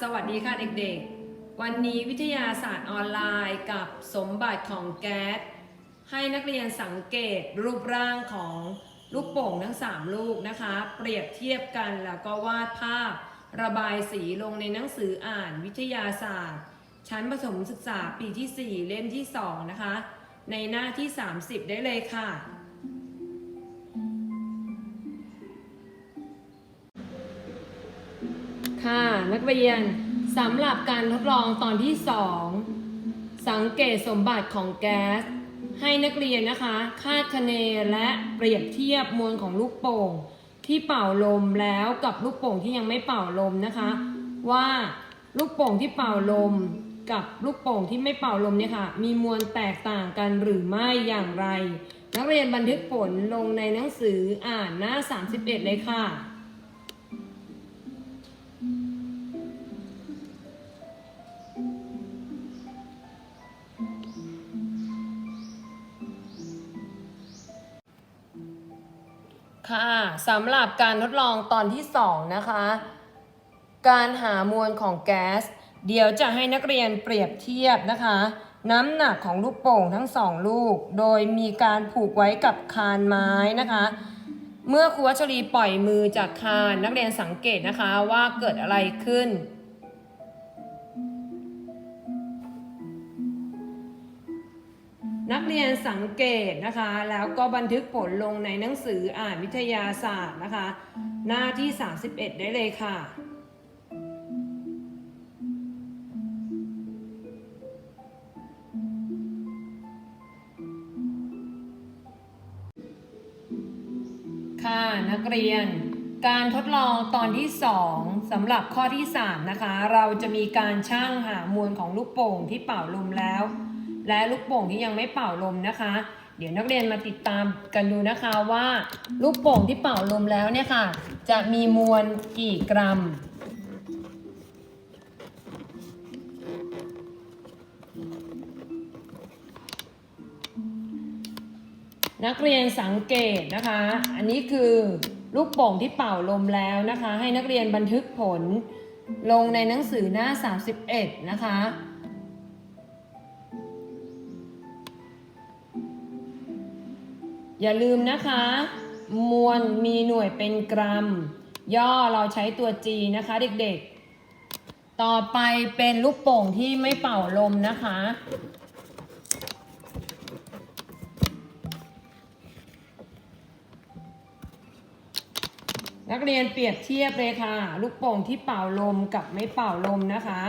สวัสดีค่ะเด็กๆ วันนี้วิทยาศาสตร์ออนไลน์กับสมบัติของแก๊ส ให้นักเรียนสังเกตรูปร่างของลูกโป่งทั้ง 3 ลูกนะคะ เปรียบเทียบกันแล้วก็วาดภาพ ระบายสีลงในหนังสืออ่านวิทยาศาสตร์ ชั้นประถมศึกษาปีที่ 4 เล่มที่ 2 นะคะ ในหน้าที่ 30 ได้เลยค่ะ ค่ะ นักเรียนสำหรับการทดลองตอนที่ 2 สังเกตสมบัติของแก๊ส ให้นักเรียนนะคะ คาดคะเนและเปรียบเทียบมวลของลูกโป่ง ที่เป่าลมแล้วกับลูกโป่งที่ยังไม่เป่าลมนะคะ ว่าลูกโป่งที่เป่าลมกับลูกโป่งที่ไม่เป่าลมเนี่ยค่ะ มีมวลแตกต่างกันหรือไม่อย่างไร นักเรียนบันทึกผลลงในหนังสืออ่านหน้า 31 เลยค่ะ ค่ะสำหรับการทดลองตอนที่ 2 นะคะ การหามวลของแก๊ส เดี๋ยวจะให้นักเรียนเปรียบเทียบนะคะ น้ำหนักของลูกโป่งทั้งสองลูก โดยมีการผูกไว้กับคานไม้นะคะ เมื่อครูวัชรีปล่อยมือจากคานนักเรียนสังเกตนะคะว่าเกิดอะไรขึ้น นักเรียนสังเกตนะคะ แล้วก็บันทึกผลลงในหนังสืออ่านวิทยาศาสตร์นะคะ หน้าที่ 31 ได้เลยค่ะค่ะนักเรียนการทดลองตอนที่ 2สำหรับข้อที่ 3 นะคะ เราจะมีการชั่งหามวลของลูกโป่งที่เป่าลมแล้ว และลูกโป่งที่ยังไม่เป่าลมนะคะ เดี๋ยวนักเรียนมาติดตามกันดูนะคะว่าลูกโป่งที่เป่าลมแล้วเนี่ยค่ะ จะมีมวลกี่กรัม นักเรียนสังเกตนะคะ อันนี้คือลูกโป่งที่เป่าลมแล้วนะคะ ให้นักเรียนบันทึกผลลงในหนังสือหน้า 31 นะคะ อย่าลืมนะคะ มวลมีหน่วยเป็นกรัม ย่อเราใช้ตัว G นะคะเด็กๆ ต่อไปเป็นลูกโป่งที่ไม่เป่าลมนะคะ นักเรียนเปรียบเทียบเลยค่ะ ลูกโป่งที่เป่าลมกับไม่เป่าลมนะคะ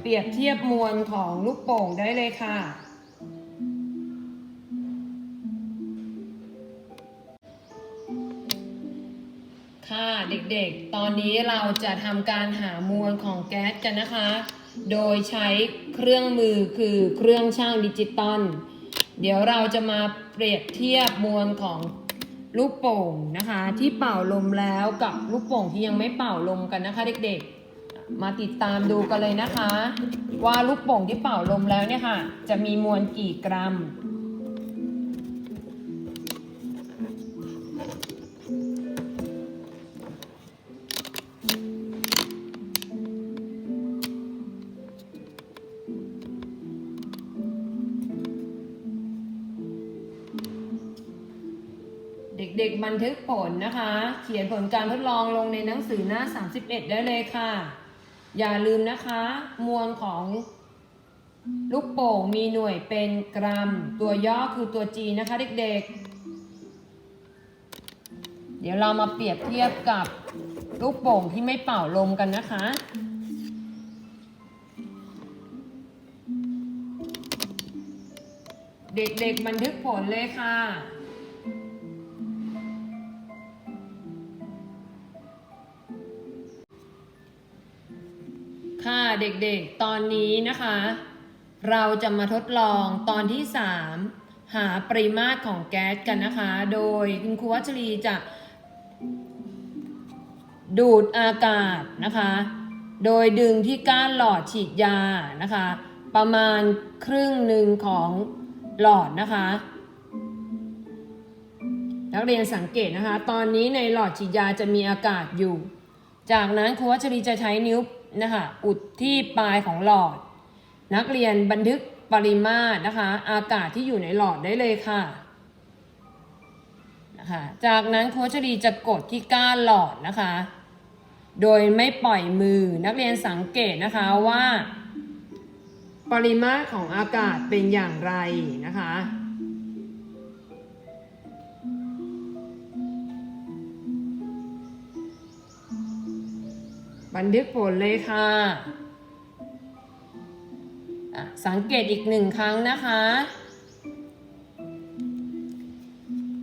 เปรียบเทียบมวลของลูกโป่งได้เลยค่ะ ค่ะเด็กๆ ตอนนี้เราจะทำการหามวลของแก๊สกันนะคะ โดยใช้เครื่องมือคือเครื่องช่างดิจิตอล เดี๋ยวเราจะมาเปรียบเทียบมวลของลูกโป่งนะคะ ที่เป่าลมแล้วกับลูกโป่งที่ยังไม่เป่าลมกันนะคะเด็กๆ มาติดตามดูกันเลยนะคะ ว่าลูกโป่งที่เป่าลมแล้วเนี่ยค่ะ จะมีมวลกี่กรัม เด็กบันทึกผลนะคะ เขียนผลการทดลองลงในหนังสือหน้า 31 ได้เลยค่ะ อย่าลืมนะคะ มวลของลูกโป่งมีหน่วยเป็นกรัม ตัวย่อคือตัว G นะคะเด็กๆ เดี๋ยวเรามาเปรียบเทียบกับลูกโป่งที่ไม่เป่าลมกันนะคะเด็กๆบันทึกผลเลยค่ะ ค่ะเด็กๆ ตอนนี้นะคะ เราจะมาทดลองตอนที่ 3 หาปริมาตรของแก๊สกันนะคะ โดยคุณครูวัชรีจะ ดูดอากาศนะคะ โดยดึงที่ก้านหลอดฉีดยานะคะ ประมาณครึ่งหนึ่งของหลอดนะคะ นักเรียนสังเกตนะคะ ตอนนี้ในหลอดฉีดยาจะมีอากาศอยู่ จากนั้นครูวัชรีจะใช้นิ้ว นะคะอุดที่ปลายของหลอด นักเรียนบันทึกปริมาตรนะคะ อากาศที่อยู่ในหลอดได้เลยค่ะนะคะจากนั้นโคชดีจะกดที่ก้านหลอดนะคะ โดยไม่ปล่อยมือนักเรียนสังเกตนะคะว่า ปริมาตรของอากาศเป็นอย่างไรนะคะ บันทึกผลเลยค่ะะสังเกตอีกหนึ่งครั้งนะคะ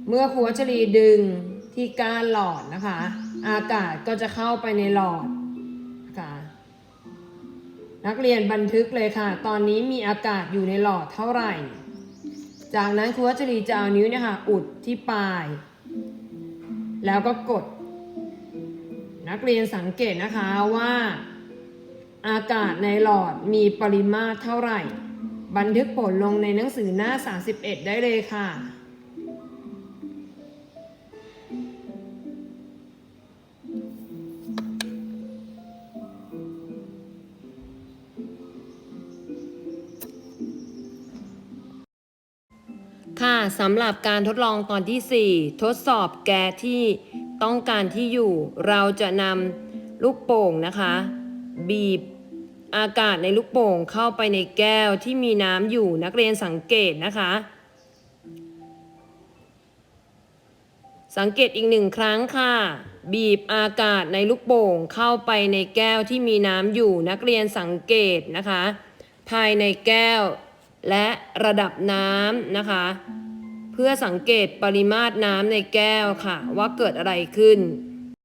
เมื่อครูวัชรีดึงที่ก้านหลอดนะคะ อากาศก็จะเข้าไปในหลอดนะคะนักเรียนบันทึกเลยค่ะ ตอนนี้มีอากาศอยู่ในหลอดเท่าไหร่ จากนั้นครูวัชรีจะเอานิ้วเนี่ยค่ะ อุดที่ปลาย แล้วก็กด นักเรียนสังเกตนะคะว่าอากาศในหลอดมีปริมาตรเท่าไหร่ บันทึกผลลงในหนังสือหน้า 31 ได้เลยค่ะค่ะสำหรับการทดลองตอนที่ 4 ทดสอบแก๊สที่ ต้องการที่อยู่เราจะนำลูกโป่งนะคะ บีบอากาศในลูกโป่งเข้าไปในแก้วที่มีน้ำอยู่นักเรียนสังเกตนะคะ สังเกตอีกหนึ่งครั้งค่ะ บีบอากาศในลูกโป่งเข้าไปในแก้วที่มีน้ำอยู่นักเรียนสังเกตนะคะ ภายในแก้วและระดับน้ำนะคะ พื่อสังเกตปริมาตรน้ำในแก้วค่ะ ว่าเกิดอะไรขึ้น